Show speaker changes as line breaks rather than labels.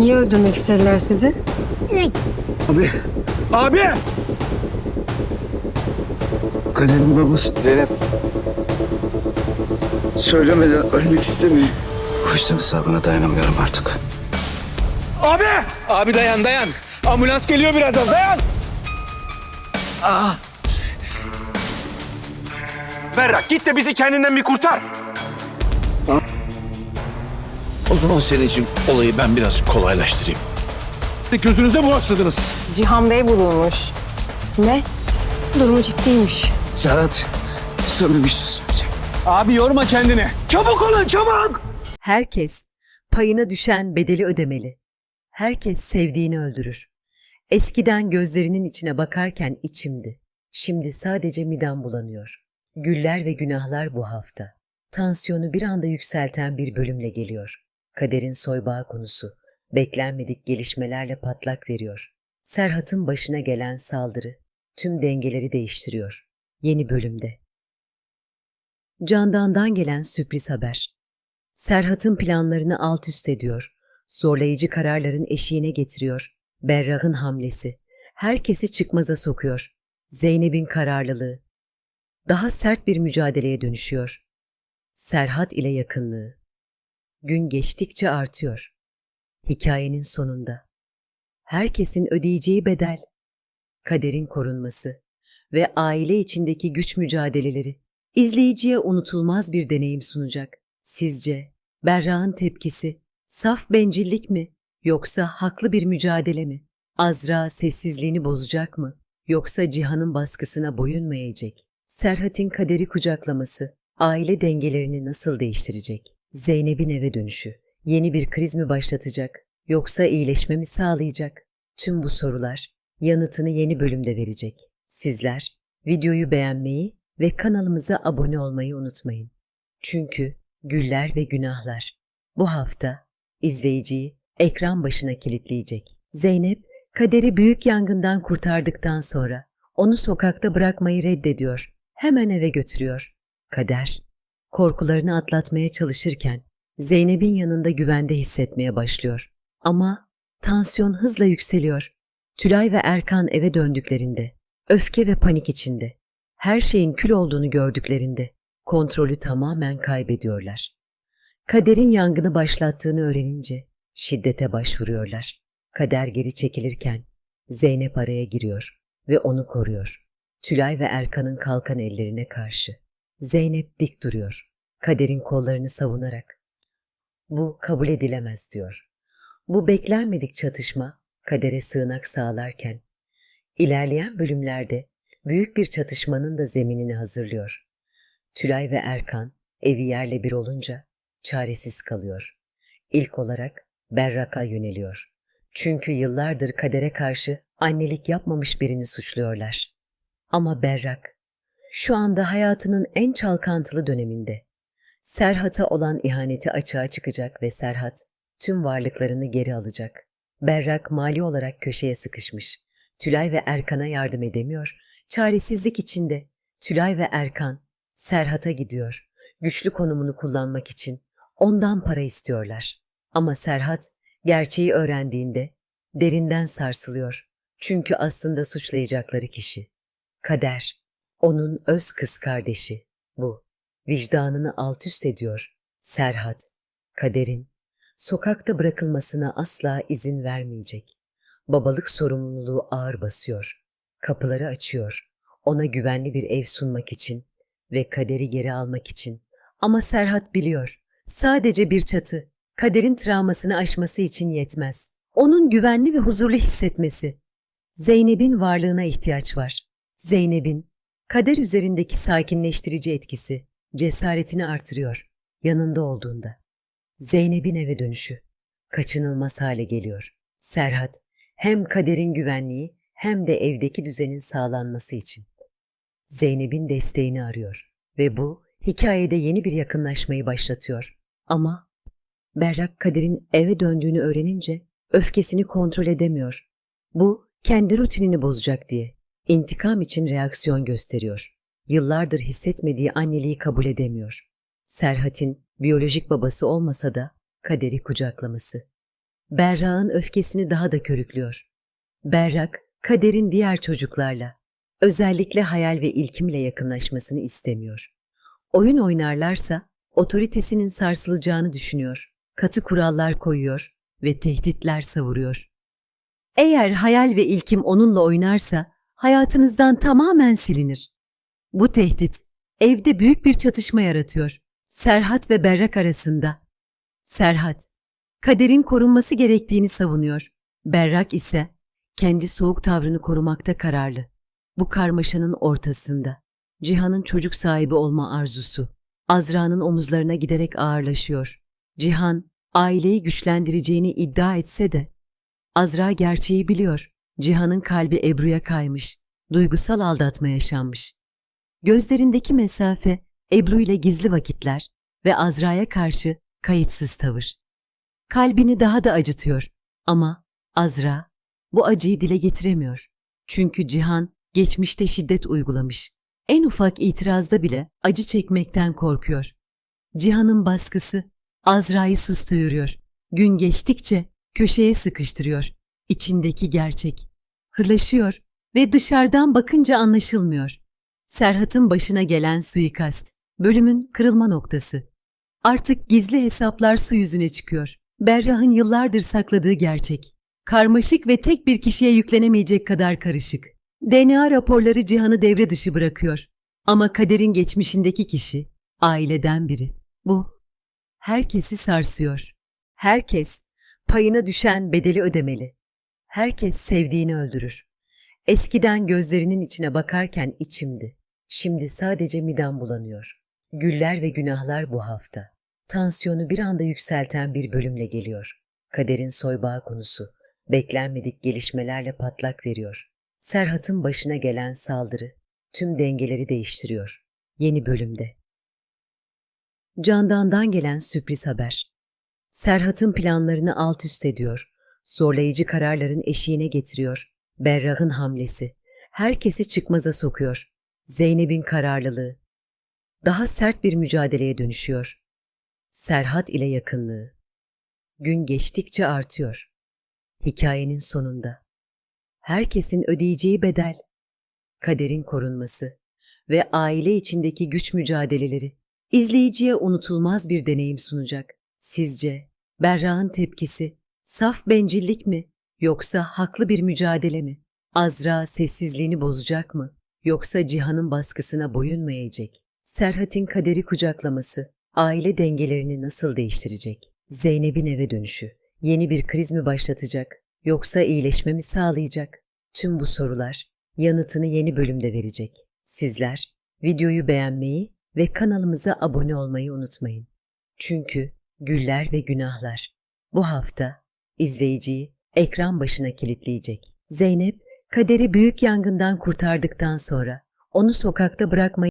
Niye öldürmek istediler sizi?
Abi. Abi. Kaderin babası
Zeynep.
söylemeden ölmek istemiyor.
Vicdan hesabına dayanamıyorum artık.
Abi. Abi dayan dayan. Ambulans geliyor birazdan dayan.
Berrak git de bizi kendinden bir kurtar.
O zaman senin için olayı ben biraz kolaylaştırayım. Gözünüze bulaştırdınız.
Cihan Bey vurulmuş. Ne? Durumu ciddiymiş.
Serhat sana bir şey söyleyeceğim. Abi yorma kendini. Çabuk olun çabuk.
Herkes payına düşen bedeli ödemeli. Herkes sevdiğini öldürür. Eskiden gözlerinin içine bakarken içimdi. Şimdi sadece midem bulanıyor. Güller ve günahlar bu hafta. Tansiyonu bir anda yükselten bir bölümle geliyor. Kaderin soybağı konusu. Beklenmedik gelişmelerle patlak veriyor. Serhat'ın başına gelen saldırı tüm dengeleri değiştiriyor. Yeni bölümde. Candan'dan gelen sürpriz haber. Serhat'ın planlarını alt üst ediyor. Zorlayıcı kararların eşiğine getiriyor. Berrah'ın hamlesi. Herkesi çıkmaza sokuyor. Zeynep'in kararlılığı. Daha sert bir mücadeleye dönüşüyor. Serhat ile yakınlığı. Gün geçtikçe artıyor. Hikayenin sonunda. Herkesin ödeyeceği bedel. Kaderin korunması ve aile içindeki güç mücadeleleri izleyiciye unutulmaz bir deneyim sunacak. Sizce Berra'nın tepkisi saf bencillik mi yoksa haklı bir mücadele mi? Azra sessizliğini bozacak mı yoksa Cihan'ın baskısına boyun mu eğecek? Serhat'in kaderi kucaklaması aile dengelerini nasıl değiştirecek? Zeynep'in eve dönüşü yeni bir kriz mi başlatacak yoksa iyileşme mi sağlayacak? Tüm bu sorular yanıtını yeni bölümde verecek. Sizler videoyu beğenmeyi ve kanalımıza abone olmayı unutmayın. Çünkü güller ve günahlar bu hafta izleyiciyi ekran başına kilitleyecek. Zeynep, kaderi büyük yangından kurtardıktan sonra onu sokakta bırakmayı reddediyor. Hemen eve götürüyor. Kader, korkularını atlatmaya çalışırken Zeynep'in yanında güvende hissetmeye başlıyor. Ama tansiyon hızla yükseliyor. Tülay ve Erkan eve döndüklerinde, öfke ve panik içinde, her şeyin kül olduğunu gördüklerinde kontrolü tamamen kaybediyorlar. Kader'in yangını başlattığını öğrenince şiddete başvuruyorlar. Kader geri çekilirken Zeynep araya giriyor ve onu koruyor. Tülay ve Erkan'ın kalkan ellerine karşı. Zeynep dik duruyor. Kader'in kollarını savunarak. Bu kabul edilemez diyor. Bu beklenmedik çatışma kadere sığınak sağlarken ilerleyen bölümlerde büyük bir çatışmanın da zeminini hazırlıyor. Tülay ve Erkan evi yerle bir olunca çaresiz kalıyor. İlk olarak Berrak'a yöneliyor. Çünkü yıllardır kadere karşı annelik yapmamış birini suçluyorlar. Ama Berrak şu anda hayatının en çalkantılı döneminde. Serhat'a olan ihaneti açığa çıkacak ve Serhat tüm varlıklarını geri alacak. Berrak mali olarak köşeye sıkışmış. Tülay ve Erkan'a yardım edemiyor. Çaresizlik içinde Tülay ve Erkan Serhat'a gidiyor. Güçlü konumunu kullanmak için ondan para istiyorlar. Ama Serhat gerçeği öğrendiğinde derinden sarsılıyor. Çünkü aslında suçlayacakları kişi. Kader, onun öz kız kardeşi bu. Vicdanını alt üst ediyor. Serhat, kaderin sokakta bırakılmasına asla izin vermeyecek. Babalık sorumluluğu ağır basıyor. Kapıları açıyor. Ona güvenli bir ev sunmak için ve kaderi geri almak için. Ama Serhat biliyor. Sadece bir çatı kaderin travmasını aşması için yetmez. Onun güvenli ve huzurlu hissetmesi. Zeynep'in varlığına ihtiyaç var. Zeynep'in kader üzerindeki sakinleştirici etkisi cesaretini artırıyor yanında olduğunda. Zeynep'in eve dönüşü kaçınılmaz hale geliyor. Serhat hem kaderin güvenliği hem de evdeki düzenin sağlanması için. Zeynep'in desteğini arıyor ve bu hikayede yeni bir yakınlaşmayı başlatıyor. Ama Berrak Kader'in eve döndüğünü öğrenince öfkesini kontrol edemiyor. Bu kendi rutinini bozacak diye intikam için reaksiyon gösteriyor. Yıllardır hissetmediği anneliği kabul edemiyor. Serhat'in biyolojik babası olmasa da Kader'i kucaklaması. Berrak'ın öfkesini daha da körüklüyor. Berrak, kaderin diğer çocuklarla, özellikle Hayal ve İlkim'le yakınlaşmasını istemiyor. Oyun oynarlarsa otoritesinin sarsılacağını düşünüyor. Katı kurallar koyuyor ve tehditler savuruyor. Eğer Hayal ve İlkim onunla oynarsa hayatınızdan tamamen silinir. Bu tehdit evde büyük bir çatışma yaratıyor. Serhat ve Berrak arasında. Serhat, kaderin korunması gerektiğini savunuyor. Berrak ise kendi soğuk tavrını korumakta kararlı. Bu karmaşanın ortasında Cihan'ın çocuk sahibi olma arzusu Azra'nın omuzlarına giderek ağırlaşıyor. Cihan aileyi güçlendireceğini iddia etse de Azra gerçeği biliyor. Cihan'ın kalbi Ebru'ya kaymış, duygusal aldatma yaşanmış. Gözlerindeki mesafe Ebru ile gizli vakitler ve Azra'ya karşı kayıtsız tavır. Kalbini daha da acıtıyor ama Azra bu acıyı dile getiremiyor. Çünkü Cihan geçmişte şiddet uygulamış. En ufak itirazda bile acı çekmekten korkuyor. Cihan'ın baskısı Azra'yı susturuyor. Gün geçtikçe köşeye sıkıştırıyor. İçindeki gerçek. Hırlaşıyor ve dışarıdan bakınca anlaşılmıyor. Serhat'ın başına gelen suikast. Bölümün kırılma noktası. Artık gizli hesaplar su yüzüne çıkıyor. Berrah'ın yıllardır sakladığı gerçek. Karmaşık ve tek bir kişiye yüklenemeyecek kadar karışık. DNA raporları Cihan'ı devre dışı bırakıyor. Ama kaderin geçmişindeki kişi aileden biri. Bu herkesi sarsıyor. Herkes payına düşen bedeli ödemeli. Herkes sevdiğini öldürür. Eskiden gözlerinin içine bakarken içimdi. Şimdi sadece midem bulanıyor. Güller ve günahlar bu hafta. Tansiyonu bir anda yükselten bir bölümle geliyor. Kaderin soybağı konusu beklenmedik gelişmelerle patlak veriyor. Serhat'ın başına gelen saldırı tüm dengeleri değiştiriyor. Yeni bölümde. Candan'dan gelen sürpriz haber. Serhat'ın planlarını alt üst ediyor. Zorlayıcı kararların eşiğine getiriyor. Berrah'ın hamlesi. Herkesi çıkmaza sokuyor. Zeynep'in kararlılığı. Daha sert bir mücadeleye dönüşüyor. Serhat ile yakınlığı. Gün geçtikçe artıyor. Hikayenin sonunda. Herkesin ödeyeceği bedel. Kaderin korunması ve aile içindeki güç mücadeleleri izleyiciye unutulmaz bir deneyim sunacak. Sizce Berra'nın tepkisi saf bencillik mi yoksa haklı bir mücadele mi? Azra sessizliğini bozacak mı yoksa Cihan'ın baskısına boyun mu eğecek? Serhat'in kaderi kucaklaması aile dengelerini nasıl değiştirecek? Zeynep'in eve dönüşü yeni bir kriz mi başlatacak yoksa iyileşme mi sağlayacak? Tüm bu sorular yanıtını yeni bölümde verecek. Sizler videoyu beğenmeyi ve kanalımıza abone olmayı unutmayın. Çünkü güller ve günahlar bu hafta izleyiciyi ekran başına kilitleyecek. Zeynep, kaderi büyük yangından kurtardıktan sonra onu sokakta bırakmayı